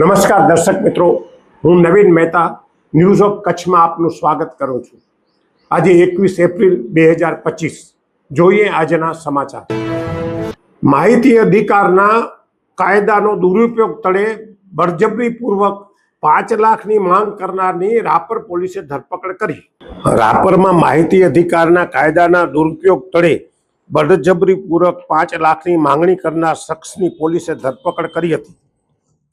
નમસ્કાર દર્શક મિત્રો, હું નવીન મહેતા ન્યૂઝ ઓફ કચ્છમાં આપનું સ્વાગત કરું છું. આજે એકવીસ એપ્રિલ બે હજાર પચીસ, જોઈએ આજના સમાચાર. માહિતી અધિકારના કાયદાનો દુરુપયોગ તળે બળજબરીપૂર્વક પાંચ લાખની માંગ કરનારની રાપર પોલીસે ધરપકડ કરી. રાપરમાં માહિતી અધિકારના કાયદાના દુરુપયોગ તળે બળજબરીપૂર્વક પાંચ લાખની માંગણી કરનાર શખ્સની પોલીસે ધરપકડ કરી હતી.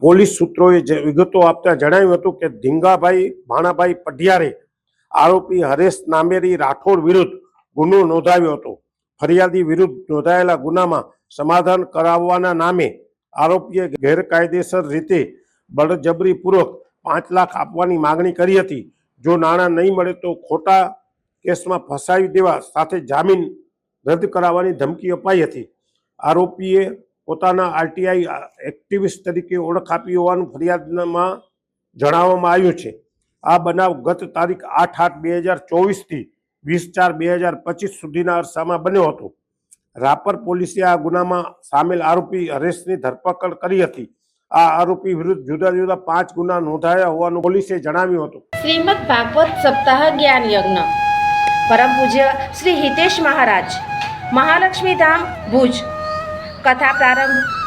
પોલીસ સૂત્રોએ જે વિગતો આપતા જણાવ્યું હતું કે ધીંગાભાઈ ભાણાભાઈ પઢિયારે આરોપી હરેશ નામેરી રાઠોડ વિરુદ્ધ ગુનો નોંધાવ્યો હતો. ફરિયાદી વિરુદ્ધ નોંધાયેલા ગુનામાં સમાધાન કરાવવાના નામે આરોપીએ ગેરકાયદેસર રીતે બળજબરીપૂર્વક પાંચ લાખ આપવાની માગણી કરી હતી. જો નાણાં નહીં મળે તો ખોટા કેસમાં ફસાવી દેવા સાથે જામીન રદ કરાવવાની ધમકી અપાઈ હતી. આરોપીએ પોતાના આરટીઆઈ એક્ટિવિસ્ટ તરીકે ઓળખ આપી હોવાનું ફરિયાદમાં જણાવવામાં આવ્યું છે. આ બનાવ ગત તારીખ આઠ આઠ બે હજાર ચોવીસથી વીસ ચાર બે હજાર પચીસ સુધીના અરસામાં બન્યો હતો. રાપર પોલીસે આ ગુનામાં સામેલ આરોપી હરેશની ધરપકડ કરી હતી. આ આરોપી વિરુદ્ધ જુદા જુદા પાંચ ગુના નોંધાયા હોવાનું પોલીસે જણાવ્યું હતું. શ્રીમદ ભાગવત સપ્તાહ જ્ઞાન યજ્ઞ, પરમ પૂજ્ય શ્રી હિતેશ મહારાજ, મહાલક્ષ્મી ધામ ભુજ. કથા પ્રારંભ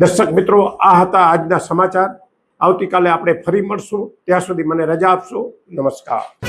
દર્શક મિત્રો, આ હતા આજના સમાચાર. આવતીકાલે આપણે ફરી મળશું. ત્યાં સુધી મને રજા આપશો. નમસ્કાર.